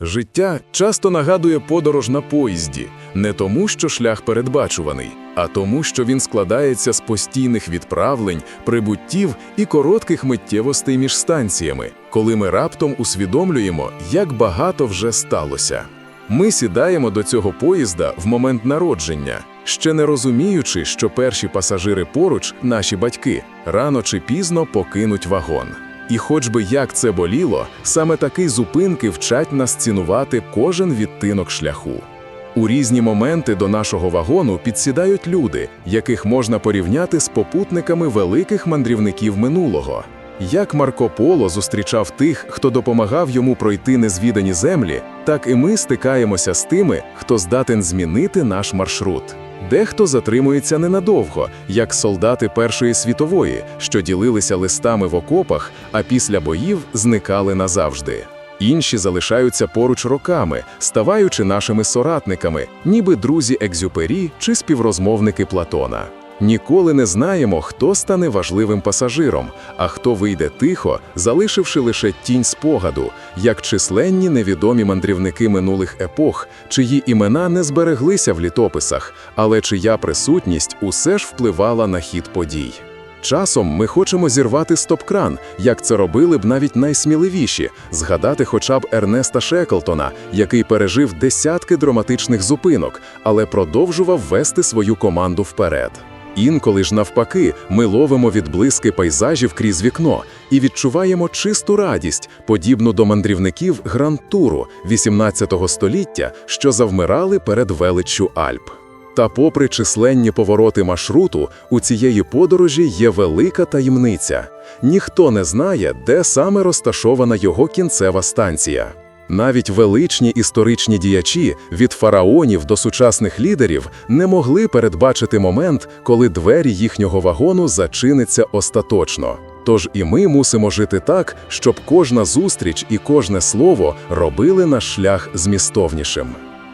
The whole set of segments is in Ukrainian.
Життя часто нагадує подорож на поїзді, не тому, що шлях передбачуваний, а тому, що він складається з постійних відправлень, прибуттів і коротких миттєвостей між станціями, коли ми раптом усвідомлюємо, як багато вже сталося. Ми сідаємо до цього поїзда в момент народження, ще не розуміючи, що перші пасажири поруч, наші батьки, рано чи пізно покинуть вагон. І хоч би як це боліло, саме такі зупинки вчать нас цінувати кожен відтинок шляху. У різні моменти до нашого вагону підсідають люди, яких можна порівняти з попутниками великих мандрівників минулого. Як Марко Поло зустрічав тих, хто допомагав йому пройти незвідані землі, так і ми стикаємося з тими, хто здатен змінити наш маршрут. Дехто затримується ненадовго, як солдати Першої світової, що ділилися листами в окопах, а після боїв зникали назавжди. Інші залишаються поруч роками, ставаючи нашими соратниками, ніби друзі Екзюпері чи співрозмовники Платона. Ніколи не знаємо, хто стане важливим пасажиром, а хто вийде тихо, залишивши лише тінь спогаду, як численні невідомі мандрівники минулих епох, чиї імена не збереглися в літописах, але чия присутність усе ж впливала на хід подій. Часом ми хочемо зірвати стоп-кран, як це робили б навіть найсміливіші, згадати хоча б Ернеста Шеклтона, який пережив десятки драматичних зупинок, але продовжував вести свою команду вперед. Інколи ж навпаки, ми ловимо відблиски пейзажів крізь вікно і відчуваємо чисту радість, подібну до мандрівників Гранд-туру 18 століття, що завмирали перед величчю Альп. Та попри численні повороти маршруту, у цієї подорожі є велика таємниця. Ніхто не знає, де саме розташована його кінцева станція. Навіть величні історичні діячі від фараонів до сучасних лідерів не могли передбачити момент, коли двері їхнього вагону зачиняться остаточно. Тож і ми мусимо жити так, щоб кожна зустріч і кожне слово робили наш шлях змістовнішим.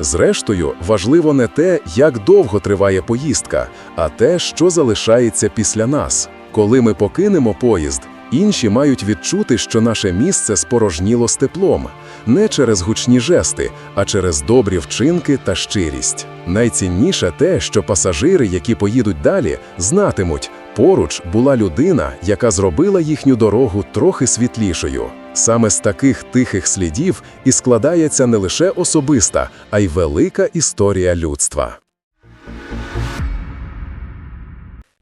Зрештою, важливо не те, як довго триває поїздка, а те, що залишається після нас. Коли ми покинемо поїзд, інші мають відчути, що наше місце спорожніло з теплом, не через гучні жести, а через добрі вчинки та щирість. Найцінніше те, що пасажири, які поїдуть далі, знатимуть, поруч була людина, яка зробила їхню дорогу трохи світлішою. Саме з таких тихих слідів і складається не лише особиста, а й велика історія людства.